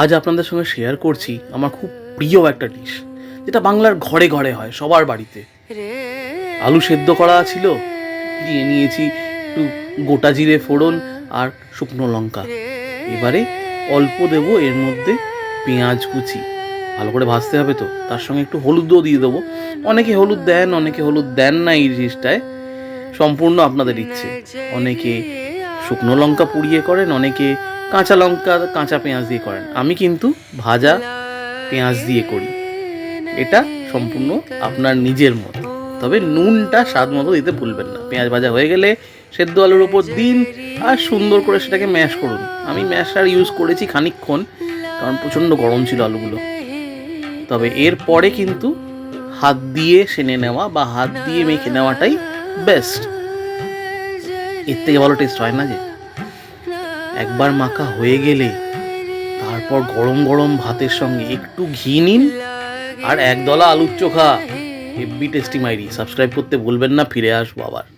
আজ আপনাদের সঙ্গে শেয়ার করছি আমার খুব প্রিয় একটা ডিশ যেটা বাংলার ঘরে ঘরে হয় সবার বাড়িতে। আলু সেদ্ধ করা ছিল দিয়ে নিয়েছি একটু গোটা জিরে ফোড়ন আর শুকনো লঙ্কা। এবারে অল্প দেবো এর মধ্যে পেঁয়াজ কুচি। ভালো করে ভাজতে হবে তো তার সঙ্গে একটু হলুদও দিয়ে দেবো। অনেকে হলুদ দেন অনেকে হলুদ দেন না এই জিনিসটায় সম্পূর্ণ আপনাদের ইচ্ছে। অনেকে শুকনো লঙ্কা পুড়িয়ে করেন অনেকে কাঁচা লঙ্কা, কাঁচা পেঁয়াজ দিয়ে করেন। আমি কিন্তু ভাজা পেঁয়াজ দিয়ে করি। এটা সম্পূর্ণ আপনার নিজের মতো। তবে নুনটা স্বাদ মতো দিতে ভুলবেন না। পেঁয়াজ ভাজা হয়ে গেলে সেদ্ধ আলুর ওপর দিন আর সুন্দর করে সেটাকে ম্যাশ করুন। আমি ম্যাশার ইউজ করেছি খানিকক্ষণ, কারণ প্রচণ্ড গরম ছিল আলুগুলো। তবে এর পরে কিন্তু হাত দিয়ে সেনে নেওয়া বা হাত দিয়ে মেখে নেওয়াটাই বেস্ট এর থেকে ভালো টেস্ট হয় না যে। একবার মাখা হয়ে গেলে তারপর গরম গরম ভাতের সঙ্গে একটু ঘি নিন আর একদলা আলুর চোখা। হেভি টেস্টি মাইরি সাবস্ক্রাইব করতে ভুলবেন না, ফিরে আসব আবার।